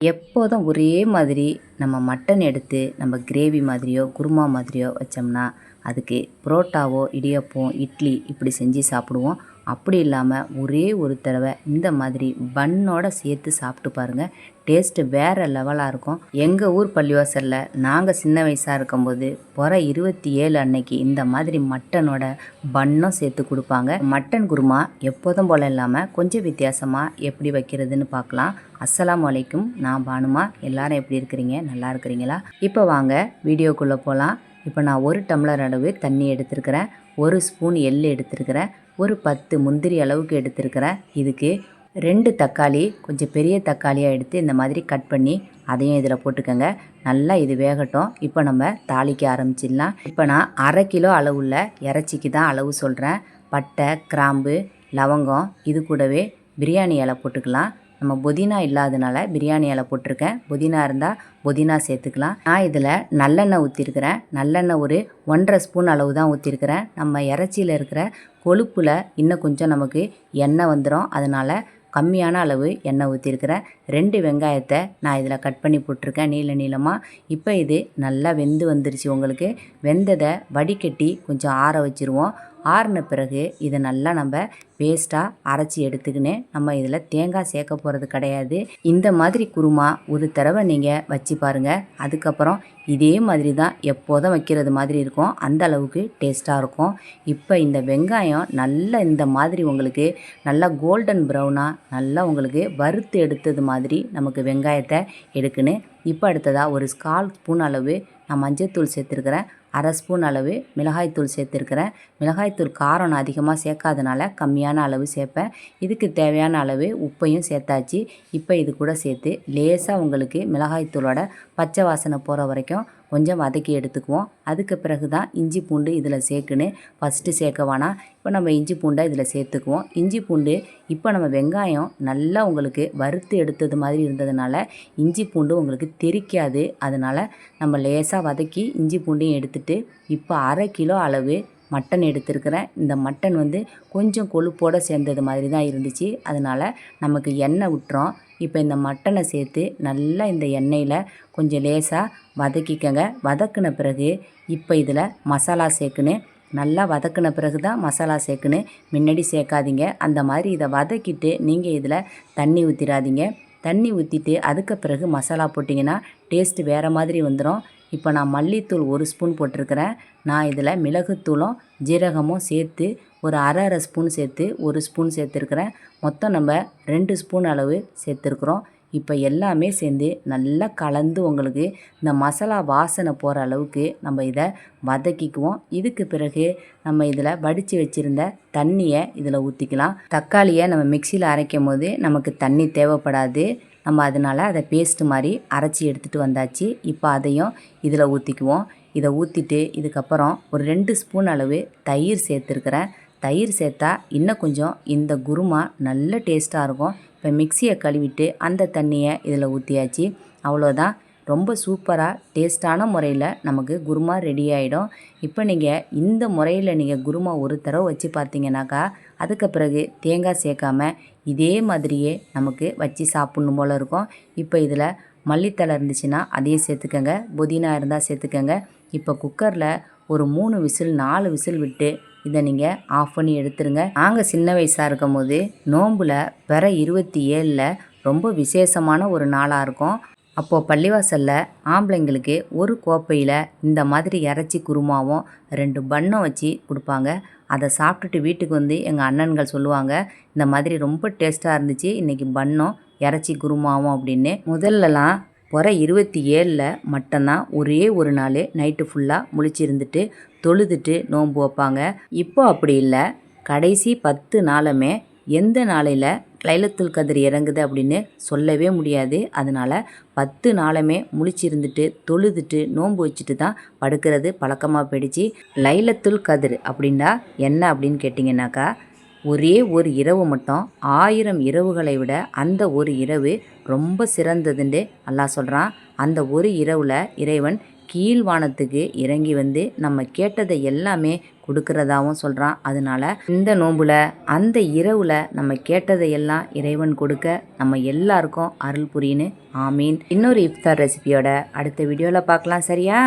எப்போதும் ஒரே மாதிரி நம்ம மட்டன் எடுத்து நம்ம கிரேவி மாதிரியோ குருமா மாதிரியோ வச்சோம்னா அதுக்கு புரோட்டாவோ இடியப்பம் இட்லி இப்படி செஞ்சு சாப்பிடுவோம். அப்படி இல்லாமல் ஒரே ஒரு தடவை இந்த மாதிரி பன்னோட சேர்த்து சாப்பிட்டு பாருங்கள் டேஸ்ட்டு வேறு லெவலாக இருக்கும். எங்கள் ஊர் பள்ளிவாசலில் நாங்கள் சின்ன வயசாக இருக்கும்போது பிற இருபத்தி ஏழு அன்னைக்கு இந்த மாதிரி மட்டனோட பன்னும் சேர்த்து கொடுப்பாங்க. மட்டன் குருமா எப்போதும் போல் இல்லாமல் கொஞ்சம் வித்தியாசமாக எப்படி வைக்கிறதுன்னு பார்க்கலாம். அஸ்லாம் வலைக்கும் நான் பானுமா. எல்லாரும் எப்படி இருக்கிறீங்க? நல்லா இருக்கிறீங்களா? இப்போ வாங்க வீடியோக்குள்ளே போகலாம் இப்போ நான் ஒரு டம்ளர் அளவு தண்ணி எடுத்துருக்கிறேன். ஒரு ஸ்பூன் எள் எடுத்துருக்கிறேன் ஒரு பத்து முந்திரி அளவுக்கு எடுத்துருக்கிறேன் இதுக்கு ரெண்டு தக்காளி கொஞ்சம் பெரிய தக்காளியாக எடுத்து இந்த மாதிரி கட் பண்ணி அதையும் இதில் போட்டுக்கோங்க. நல்லா இது வேகட்டும். இப்போ நம்ம தாளிக்க ஆரம்பிச்சிடலாம். இப்போ நான் அரை கிலோ அளவுள்ள இறைச்சிக்கு தான் அளவு சொல்கிறேன் பட்டை கிராம்பு லவங்கம் இது கூடவே பிரியாணி இலை போட்டுக்கலாம். நம்ம புதினா இல்லாதனால பிரியாணி இலை போட்டிருக்கேன். புதினா இருந்தால் புதினா சேர்த்துக்கலாம். நான் இதில் நல்லெண்ணெய் ஊற்றிருக்கிறேன் நல்லெண்ணெய் ஒரு ஒன்றரை ஸ்பூன் அளவு தான் ஊற்றிருக்கிறேன் நம்ம இறைச்சியில் இருக்கிற கொழுப்பில் இன்னும் கொஞ்சம் நமக்கு எண்ணெய் வந்துடும் அதனால் கம்மியான அளவு எண்ணெய் ஊற்றிருக்கிறேன் ரெண்டு வெங்காயத்தை நான் இதில் கட் பண்ணி போட்டிருக்கேன். நீள நீளமாக இப்போ இது நல்லா வெந்து வந்துருச்சு. உங்களுக்கு வெந்ததை வடிகட்டி கொஞ்சம் ஆற வச்சுருவோம். ஆறின பிறகு இதை நல்லா நம்ம பேஸ்ட்டாக அரைச்சி எடுத்துக்கின்னு நம்ம இதில் தேங்காய் சேர்க்க போகிறது கிடையாது. இந்த மாதிரி குருமா ஒரு தடவை நீங்கள் வச்சு பாருங்கள் அதுக்கப்புறம் இதே மாதிரி தான் எப்போதும் வைக்கிறது மாதிரி இருக்கும். அந்த அளவுக்கு டேஸ்ட்டாக இருக்கும். இப்போ இந்த வெங்காயம் நல்லா இந்த மாதிரி உங்களுக்கு நல்லா கோல்டன் ப்ரௌனாக நல்லா உங்களுக்கு வறுத்து எடுத்தது மாதிரி நமக்கு வெங்காயத்தை எடுக்கணும் இப்போ அடுத்ததாக ஒரு ஸ்கால் ஸ்பூன் அளவு நான் மஞ்சத்தூள் சேர்த்துருக்கிறேன். அரை ஸ்பூன் அளவு மிளகாய்த்தூள் சேர்த்துருக்கிறேன். மிளகாய்த்தூள் காரம் நான் அதிகமாக சேர்க்காதனால கம்மியான அளவு சேர்ப்பேன். இதுக்கு தேவையான அளவு உப்பையும் சேர்த்தாச்சு. இப்போ இது கூட சேர்த்து லேசாக உங்களுக்கு மிளகாய்த்தூளோட பச்சை வாசனை போகிற வரைக்கும் கொஞ்சம் வதக்கி எடுத்துக்குவோம். அதுக்கு பிறகு தான் இஞ்சி பூண்டு இதில் சேர்க்குன்னு ஃபஸ்ட்டு சேர்க்க வேணாம். இப்போ நம்ம இஞ்சி பூண்டை இதில் சேர்த்துக்குவோம். இஞ்சி பூண்டு இப்போ நம்ம வெங்காயம் நல்லா உங்களுக்கு வறுத்து எடுத்தது மாதிரி இருந்ததுனால இஞ்சி பூண்டு உங்களுக்கு தெரிக்காது. அதனால் நம்ம லேசாக வதக்கி இஞ்சி பூண்டையும் எடுத்துகிட்டு இப்போ அரை கிலோ அளவு மட்டன் எடுத்திருக்கிறேன். இந்த மட்டன் வந்து கொஞ்சம் கொழுப்போடு சேர்ந்தது மாதிரி தான் இருந்துச்சு. அதனால் நமக்கு எண்ணெய் விட்டுறோம் இப்போ இந்த மட்டனை சேர்த்து நல்லா இந்த எண்ணெயில் கொஞ்சம் லேசாக வதக்கிக்கங்க. வதக்கின பிறகு இப்போ இதில் மசாலா சேர்க்கணும் நல்லா வதக்கின பிறகு தான் மசாலா சேர்க்கணும் முன்னாடி சேர்க்காதீங்க. அந்த மாதிரி இதை வதக்கிட்டு நீங்கள் இதில் தண்ணி ஊற்றிடாதீங்க தண்ணி ஊற்றிட்டு அதுக்கு பிறகு மசாலா போட்டிங்கன்னா டேஸ்ட்டு வேறு மாதிரி வந்துடும் இப்போ நான் மல்லித்தூள் ஒரு ஸ்பூன் போட்டிருக்கிறேன். நான் இதில் மிளகுத்தூளும் ஜீரகமும் சேர்த்து ஒரு அரை அரை ஸ்பூன் சேர்த்து ஒரு ஸ்பூன் சேர்த்துருக்குறேன். மொத்தம் நம்ம ரெண்டு ஸ்பூன் அளவு சேர்த்துருக்குறோம். இப்போ எல்லாமே சேர்ந்து நல்லா கலந்து உங்களுக்கு இந்த மசாலா வாசனை போகிற அளவுக்கு நம்ம இதை வதக்கிக்குவோம். இதுக்கு பிறகு நம்ம இதில் வடித்து வச்சுருந்த தண்ணியை இதில் ஊற்றிக்கலாம். தக்காளியை நம்ம மிக்சியில் அரைக்கும் போது நமக்கு தண்ணி தேவைப்படாது. நம்ம அதனால் அதை பேஸ்ட் மாதிரி அரைச்சி எடுத்துகிட்டு வந்தாச்சு. இப்போ அதையும் இதில் ஊற்றிக்குவோம். இதை ஊற்றிட்டு இதுக்கப்புறம் ஒரு ரெண்டு ஸ்பூன் அளவு தயிர் சேர்த்துருக்குறேன். தயிர் சேர்த்தா இன்னும் கொஞ்சம் இந்த குருமா நல்ல டேஸ்ட்டாக இருக்கும். இப்போ மிக்சியை கழுவிட்டு அந்த தண்ணியை இதில் ஊற்றியாச்சு. அவ்வளோதான். ரொம்ப சூப்பராக டேஸ்ட்டான முறையில் நமக்கு குருமா ரெடி ஆகிடும் இப்போ நீங்கள் இந்த முறையில் நீங்கள் குருமா ஒரு தடவை வச்சு பார்த்தீங்கன்னாக்கா அதுக்கு பிறகு தேங்காய் சேர்க்காம இதே மாதிரியே நமக்கு வச்சு சாப்பிட்ணும் போல் இருக்கும். இப்போ இதில் மல்லித்தலை இருந்துச்சுன்னா அதையும் சேர்த்துக்கோங்க. புதினா இருந்தால் சேர்த்துக்கோங்க. இப்போ குக்கரில் ஒரு மூணு விசில் நாலு விசில் விட்டு இதை நீங்கள் ஆஃப் பண்ணி எடுத்துருங்க. நாங்கள் சின்ன வயசாக இருக்கும் போது நோம்பில் பிற இருபத்தி ஏழில் ரொம்ப விசேஷமான ஒரு நாளாக இருக்கும். அப்போது பள்ளிவாசலில் ஆம்பளைங்களுக்கு ஒரு கோப்பையில் இந்த மாதிரி இறச்சி குருமாவும் ரெண்டு பண்ணம் வச்சு கொடுப்பாங்க. அதை சாப்பிட்டுட்டு வீட்டுக்கு வந்து எங்கள் அண்ணன்கள் சொல்லுவாங்க இந்த மாதிரி ரொம்ப டேஸ்ட்டாக இருந்துச்சு இன்றைக்கி பண்ணம் இறச்சி குருமாவும் அப்படின்னு. முதல்லலாம் புற இருபத்தி ஏழில் மட்டும்தான் ஒரே ஒரு நாள் நைட்டு ஃபுல்லாக முழிச்சிருந்துட்டு தொழுதுட்டு நோன்பு வைப்பாங்க. இப்போ அப்படி இல்லை. கடைசி பத்து நாளுமே எந்த நாளையில் லைலத்துல் கதிர் இறங்குது அப்படின்னு சொல்லவே முடியாது. அதனால் பத்து நாளுமே முழிச்சிருந்துட்டு தொழுதுட்டு நோன்பு வச்சுட்டு தான் படுக்கிறது பழக்கமாக போயிடுச்சு. லைலத்துல் கதிர் அப்படின்னா என்ன அப்படின்னு கேட்டிங்கனாக்கா ஒரே ஒரு இரவு மட்டும் ஆயிரம் இரவுகளை விட அந்த ஒரு இரவு ரொம்ப சிறந்ததுன்னு அல்லாஹ் சொல்கிறான் அந்த ஒரு இரவில் இறைவன் கீழ்வானத்துக்கு இறங்கி வந்து நம்ம கேட்டதை எல்லாமே கொடுக்கறதாவும் சொல்கிறான் அதனால இந்த நோம்பில் அந்த இரவில் நம்ம கேட்டதை எல்லாம் இறைவன் கொடுக்க நம்ம எல்லாருக்கும் அருள் புரியுன்னு. ஆமீன். இன்னொரு இஃப்தார் ரெசிபியோட அடுத்த வீடியோவில் பார்க்கலாம். சரியா?